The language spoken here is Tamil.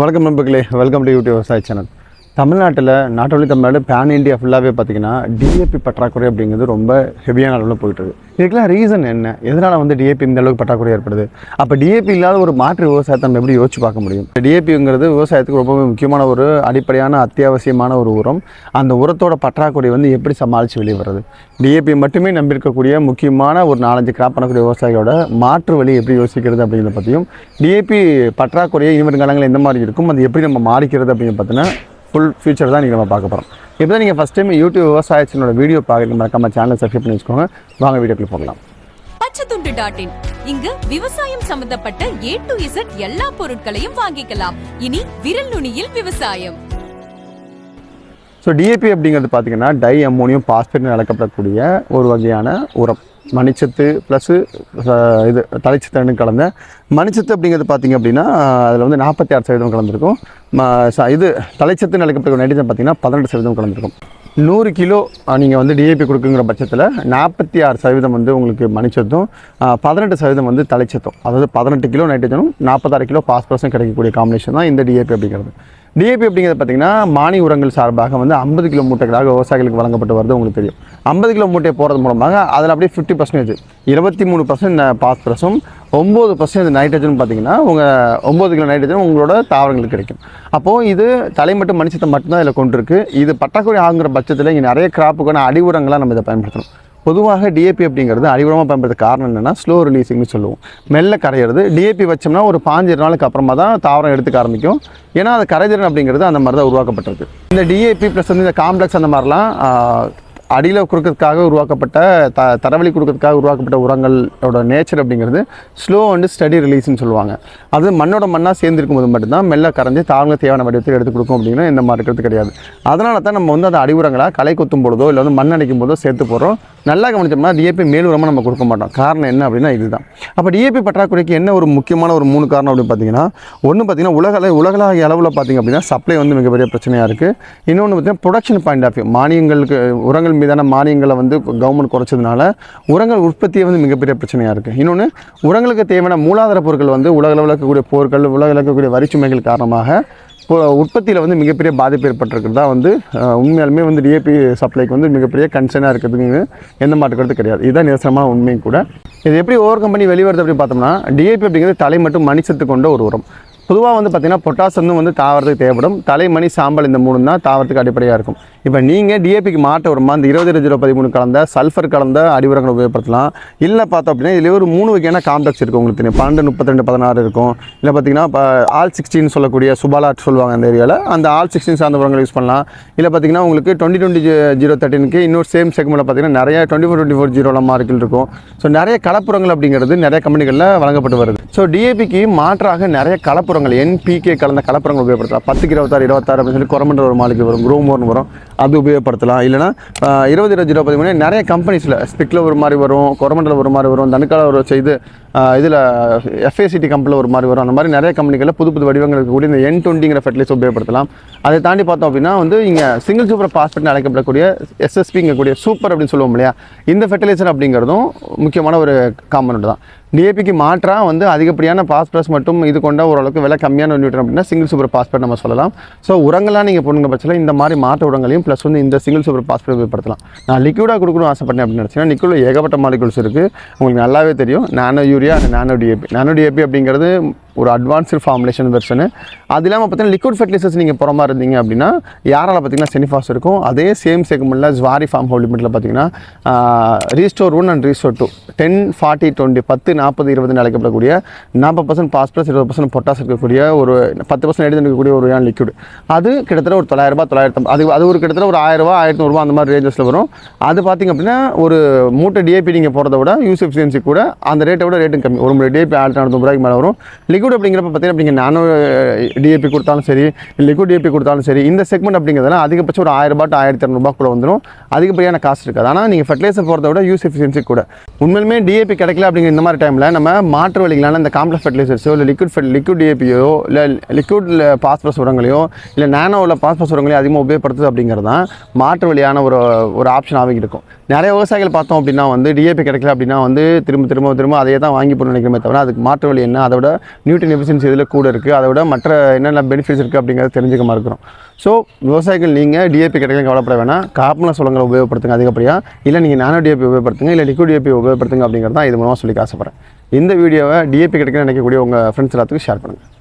வணக்கம் நண்பர்களே. வெல்கம் டு யூடியூப் விவசாய சேனல் தமிழ்நாட்டில் not only Tamil Nadu pan India ஃபுல்லாகவே பார்த்தீங்கன்னா டிஏபி பற்றாக்குறை அப்படிங்கிறது ரொம்ப ஹெவியான அளவில் போயிட்டு இருக்குது இதுக்கெல்லாம் ரீசன் என்ன? எதனால் வந்து டிஏபி இந்த அளவுக்கு பற்றாக்குறை ஏற்படுது? அப்போ டிஏபி இல்லாத ஒரு மாற்று விவசாயத்தை நம்ம எப்படி யோசிச்சு பார்க்க முடியும்? டிஏபிங்கிறது விவசாயத்துக்கு ரொம்பவே முக்கியமான ஒரு அடிப்படையான அத்தியாவசியமான ஒரு உரம். அந்த உரத்தோட பற்றாக்குறை வந்து எப்படி சமாளித்து வெளியே வர்றது? டிஏபி மட்டுமே நம்பியிருக்கக்கூடிய முக்கியமான ஒரு நாலஞ்சு கிராப் பண்ணக்கூடிய விவசாயிகளோட மாற்று வழி எப்படி யோசிக்கிறது அப்படிங்கிறத பற்றியும் டிஏபி பற்றாக்குறையை இனிவரும் காலங்களில் எந்த மாதிரி இருக்கும் அது எப்படி நம்ம மாறிக்கிறது அப்படின்னு பார்த்தீங்கன்னா ஃபுல் ஃபியூச்சர் தான் நீங்கள் நம்ம பார்க்க போகிறோம் இப்போ தான் நீங்கள் ஃபஸ்ட் டைம் யூடியூப் விவசாயத்தினோட வீடியோ பார்க்குறீங்க மறக்காம சேனலை சப்ஸ்கிரைப் பண்ணி வச்சுக்கோங்க. வாங்க வீடியோக்குள்ள போகலாம். பச்சைத்துண்டு டாட் இன் இங்கு விவசாயம் சம்பந்தப்பட்ட ஏ டு இசட் எல்லா பொருட்களையும் வாங்கிக்கலாம். இனி விரல் நுனியில் விவசாயம். ஸோ டிஏபி அப்படிங்கிறது பார்த்தீங்கன்னா டை அம்மோனியம் பாஸ்பேட் அழைக்கப்படக்கூடிய ஒரு வகையான உரம். மணிச்சத்து ப்ளஸ்ஸு இது தலைச்சத்து கலந்த. மணிச்சத்து அப்படிங்கிறது பார்த்தீங்க அப்படின்னா அதில் வந்து நாற்பத்தி ஆறு சதவீதம் கலந்துருக்கும். ம- ச- இது தலைச்சத்துன்னு அழைக்கப்பட்ட நைட்ரஜன் பார்த்தீங்கன்னா பதினெட்டு சதவீதம் கலந்துருக்கும். நூறு கிலோ நீங்கள் வந்து டிஏபி கொடுக்குங்கிற பட்சத்தில் நாற்பத்தி ஆறு சதவீதம் வந்து உங்களுக்கு மணிச்சத்தும் பதினெட்டு சதவீதம் வந்து தலைச்சத்தும். அதாவது பதினெட்டு கிலோ நைட்ரஜனும் நாற்பத்தாறு கிலோ பாஸ்பரஸும் கிடைக்கக்கூடிய காம்பினேஷன் தான் இந்த டிஏபி அப்படிங்கிறது. டிஏபி அப்படிங்கிறது பார்த்தீங்கன்னா மானிய உரங்கள் சார்பாக வந்து ஐம்பது கிலோ மூட்டைகளாக விவசாயிகளுக்கு வழங்கப்பட்டு வருது உங்களுக்கு தெரியும். ஐம்பது கிலோ மூட்டை போகிறது மூலமாக அதில் அப்படியே ஃபிஃப்டி பர்சன்டேஜ் இருபத்தி மூணு பர்சன்ட் பாஸ்பரஸும் ஒம்பது பர்சன்ட் நைட்ரஜன் பார்த்தீங்கன்னா உங்கள் ஒம்பது கிலோ நைட்ரஜன் உங்களோட தாவரங்களுக்கு கிடைக்கும். அப்போது இது தலை மட்டும் மனுஷத்தை மட்டும்தான் இதில் கொண்டுருக்கு. இது பற்றாக்குறை ஆகுங்கிற பட்சத்தில் இங்கே நிறைய கிராப்புக்கான அடி உரங்களாக நம்ம இதை பயன்படுத்தணும். பொதுவாக டிஏபி அப்படிங்கிறது அடிவுரமாக பயன்படுத்த காரணம் என்னென்னா ஸ்லோ ரிலீஸிங்னு சொல்லுவோம். மெல்ல கரையிறது. டிஏபி வச்சோம்னா ஒரு பாஞ்சு நாளுக்கு அப்புறமா தான் தாவரம் எடுத்துக்க ஆரம்பிக்கும். ஏன்னா அது கரைதிறன் அப்படிங்கிறது அந்த மாதிரி தான் உருவாக்கப்பட்டிருக்கு. இந்த டிஏபி ப்ளஸ் வந்து இந்த காம்ப்ளெக்ஸ் அந்த மாதிரிலாம் அடியில் கொடுக்கறதுக்காக உருவாக்கப்பட்ட த தரவழி கொடுக்கறதுக்காக உருவாக்கப்பட்ட உரங்களோட நேச்சர் அப்படிங்கிறது ஸ்லோ அண்டு ஸ்டடி ரிலீஸ்னு சொல்லுவாங்க. அது மண்ணோட மண்ணாக சேர்ந்துருக்கும் போது மட்டும்தான் மெல்ல கரைஞ்சி தாவரங்க தேவையான வடிவத்தில் எடுத்து கொடுக்கும் அப்படின்னா இந்த மாதிரி இருக்கிறது கிடையாது. அதனால தான் நம்ம வந்து அந்த அடி உரங்களாக களை கொத்தும் பொழுதோ இல்லை வந்து மண் அடிக்கும் போதோ சேர்த்து போடுறோம். நல்லா கவனிச்சோம்னா டிஏபி மேல் உரமாக நம்ம கொடுக்க மாட்டோம். காரணம் என்ன அப்படின்னா இதுதான். அப்போ டிஏபி பற்றாக்குறைக்கு என்ன ஒரு முக்கியமான ஒரு மூணு காரணம் அப்படின்னு பார்த்தீங்கன்னா ஒன்று பார்த்தீங்கன்னா உலக உலகளாகிய அளவில் பார்த்தீங்க அப்படின்னா சப்ளை வந்து மிகப்பெரிய பிரச்சனையாக இருக்குது இன்னொன்று பார்த்தீங்கன்னா ப்ரொடக்ஷன் பாயிண்ட் ஆஃப் வியூ மானியங்களுக்கு உரங்கள் மீதான மானியங்களை வந்து கவர்மெண்ட் குறைச்சதுனால உரங்கள் உற்பத்தியை வந்து மிகப்பெரிய பிரச்சனையாக இருக்குது இன்னொன்று உரங்களுக்கு தேவையான மூலாதார பொருட்கள் வந்து உலகளவில் இருக்கக்கூடிய போர்கள் உலக இருக்கக்கூடிய வரிச்சுமைகள் காரணமாக உற்பத்தியில் வந்து மிகப்பெரிய பாதிப்பு ஏற்பட்டிருக்கிறது தான் வந்து உண்மையாலுமே வந்து டிஏபி சப்ளைக்கு வந்து மிகப்பெரிய கன்சர்னாக இருக்கிறதுக்கு எந்த மாட்டுக்கிறது கிடையாது. இதுதான் நிரசனமான உண்மையும் கூட. இது எப்படி ஓவர் கம்பெனி வெளிவருது அப்படின்னு பார்த்தோம்னா டிஏபி அப்படிங்கிறது தலை மட்டும் மணிச்சத்து கொண்ட ஒரு உரம். பொதுவாக வந்து பார்த்திங்கன்னா பொட்டாசியம் வந்து தாவரத்துக்கு தேவைப்படும். தலைமணி சாம்பல் இந்த மூணு தான் தாவரத்துக்கு அடிப்படையாக இருக்கும். இப்போ நீங்கள் டிஏபிக்கு மாற்ற வருமா அந்த இருபது ஜீரோ பதிமூணு கலந்த சல்ஃபர் கலந்த அடி உரங்களை உபயோகப்படுத்தலாம். இல்லை பார்த்தோம் அப்படின்னா இதில் ஒரு மூணு வகையான காம்ப்ளெக்ஸ் இருக்கும் உங்களுக்கு தெரியும். பன்னெண்டு முப்பத்திரெண்டு பதினாறு இருக்கும். இல்லை பார்த்தீங்கன்னா இப்போ ஆல் சிக்ஸ்டின்னு சொல்லக்கூடிய சுபாலாட் சொல்லுவாங்க அந்த ஏரியாவில் அந்த ஆல் சிக்ஸ்டின் சார்ந்த உரங்களை யூஸ் பண்ணலாம். இல்லை பார்த்தீங்கன்னா உங்களுக்கு டுவெண்ட்டி டுவெண்ட்டி ஜீரோ தேர்ட்டினுக்கு இன்னொரு சேம் செக்மெண்ட்டில் பார்த்தீங்கன்னா நிறைய டுவெண்ட்டி ஃபோர் டுவெண்ட்டி ஃபோர் ஜீரோலாம் மார்க்கில் இருக்கும். ஸோ நிறைய கலப்புரங்கள் அப்படிங்கிறது நிறைய கம்பெனிகளில் வழங்கப்பட்டு வருது. ஸோ டிஏபிக்கு மாற்றாக நிறைய கலப்புறங்கள் என்பிகே கலந்த கலப்புறங்கள் உபயோகப்படுத்தலாம். பத்துக்கு இருபத்தாறு இருபத்தாறு அப்படின்னு சொல்லி குரமன்ற ஒரு மாளிகை வரும் குரோமோர்னு வரும். அது உபயோகப்படுத்தலாம். இல்லைனா இருபது இருபது ஜீரோ பதிமூணு நிறைய கம்பெனிஸில் ஸ்பிக்கில் ஒரு மாதிரி வரும் குரமண்டல ஒரு மாதிரி வரும் தனுக்கால ஒரு செய்து இதில் எஃப்ஏசிடி கம்பெனியில் ஒரு மாதிரி வரும். அந்த மாதிரி நிறைய கம்பெனிகளில் புது புது வடிவங்கள் இருக்கக்கூடிய இந்த என் டுவெண்ட்டிங்கிற ஃபெர்டிலைஸ் உபயோகப்படுத்தலாம். அதை தாண்டி பார்த்தோம் அப்படின்னா வந்து இங்கே சிங்கிள் சூப்பர் பாஸ்பெட்னு அழைக்கப்படக்கூடிய எஸ்எஸ்பிங்கக்கூடிய சூப்பர் அப்படின்னு சொல்லுவோம் இல்லையா? இந்த ஃபெர்டிலைசர் அப்படிங்கிறதும் முக்கியமான ஒரு காம்பனண்ட் தான். டிஏபிக்கு மாற்றாக வந்து அதிகப்படியான பாஸ்பரஸ் மட்டும் இது கொண்ட ஓரளவுக்கு விலை கம்மியான நியூட்ரன் அப்படின்னா சிங்கிள் சூப்பர் பாஸ்பேட் நம்ம சொல்லலாம். ஸோ உரங்களாக நீங்கள் போடுங்க பட்சத்தில் இந்த மாதிரி மாற்று உரங்களையும் ப்ளஸ் வந்து இந்த சிங்கிள் சூப்பர் பாஸ்பேட் உபயோகப்படுத்தலாம். நான் லிக்விடாக கொடுக்கணும் ஆசைப்பட்டேன் அப்படின்னு நினச்சிங்கன்னா லிக்விடில் ஏகப்பட்ட மாலிகுல்ஸ் இருக்குது உங்களுக்கு நல்லாவே தெரியும். Nano urea nano DAP nano DAP அப்படிங்கிறது ஒரு அட்வான்ஸ்டு ஃபார்முலேஷன் வெர்ஷனு அது இல்லாமல் பார்த்தீங்கன்னா லிக்விட் ஃபெர்டிலைசர்ஸ் நீங்கள் புறமா இருந்தீங்க அப்படின்னா யாரால் பார்த்தீங்கன்னா செனிஃபாஸ் இருக்கும். அதே சேம் செக்மெண்ட்டில் ஜுவாரி ஃபார்ம் ஹோல் லிமிட்டில் பார்த்தீங்கன்னா restore one and restore two ten forty twenty பத்து நாற்பது இருபதுன்னு அழைக்கப்படக்கூடிய நாற்பது பர்சன்ட் பாஸ்பரஸ் இருபது பர்சன்ட் பொட்டாஸ் இருக்கக்கூடிய ஒரு பத்து பர்சன்ட் எடுத்து இருக்கக்கூடிய ஒரு வகையான லிக்விட் அது கிட்டத்தட்ட ஒரு தொள்ளாயிரம் ரூபாய் தொள்ளாயிரத்து அது அது ஒரு கிட்டத்தட்ட ஒரு ஆயிரரூபா ஆயிரத்தி நூறுரூவா அந்த மாதிரி ரேஞ்சஸில் வரும். அது பார்த்தீங்க அப்படின்னா ஒரு மூட்டை டிஏபி நீங்கள் போகிறத விட யூஸ் எஃபிஷியன்சி கூட அந்த ரேட்டை விட ரேட்டும் கம்மி. ஒரு மூணு டிஏபி ஆயிரத்தி நானூற்றி ரூபாய்க்கு மேலே வரும். லிக்விட் அப்படிங்கிறப்ப பார்த்தீங்கன்னா அப்படிங்க நானோ டிஏபி கொடுத்தாலும் சரி லிக்விட் டிஏபி கொடுத்தாலும் சரி இந்த செக்மெண்ட் அப்படிங்கிறதுல அதிகபட்சம் ஒரு ஆயிரம் ரூபாய் ஆயிரத்தி இரநூறுபாக்குள்ளே வந்துடும் அதிகப்படியான காசு இருக்காது. ஆனால் நீங்கள் ஃபர்டிலைசர் போகிறத விட யூஸ் எஃபிஷியன்சி கூட. உண்மையிலுமே டிஏபி கிடைக்கல அப்படிங்கிற இந்த மாதிரி டைமில் நம்ம மாற்று வழிகளான இந்த காம்ப்ளெக்ஸ் ஃபர்டிலைசர்ஸோ இல்லை லிக்விட் ஃபெட் லிக்விட் டிஏபியோ இல்லை லிக்விட் பாஸ்பரஸ் உரங்களையோ இல்லை நானோவில் பாஸ்பரஸ் உரங்களையோ அதிகமாக உபயோகப்படுத்துது அப்படிங்கிறது தான் மாற்று வழியான ஒரு ஒரு ஆப்ஷனாகவே இருக்கும். நிறைய விவசாயிகள் பார்த்தோம் அப்படின்னா வந்து டிஏபி கிடைக்கல அப்படின்னா வந்து திரும்ப திரும்ப திரும்ப அதையே தான் வாங்கி போட நினைக்கிறமே தவிர அதுக்கு மாற்று வழி என்ன? அதை நியூட்ரன் எஃபிஷியன்சி இதில் கூட இருக்குது அதை விட மற்ற என்னென்ன பெனிஃபிட்ஸ் இருக்குது அப்படிங்கிறத தெரிஞ்சுக்க இருக்கிறோம் ஸோ விவசாயிகள் நீங்கள் டிஏபி கிடைக்கல கவலைப்பட வேணாம். காப்பன சுலங்களை உபயோகப்படுத்துங்க அதிகப்படியாக இல்லை நீங்கள் நானோ டிஏபி உபயோகப்படுத்துங்க இல்லை லிக்விட் டிஏபி உபயோகப்படுத்துங்க அப்படிங்கிறது தான் இது மூலமாக சொல்லி ஆசைப்பட்றேன். இந்த வீடியோவை டிஏபி கிடைக்கணும்னு நினைக்கக்கூடிய உங்கள் ஃப்ரெண்ட்ஸ் எல்லாத்துக்கும் ஷேர் பண்ணுங்கள்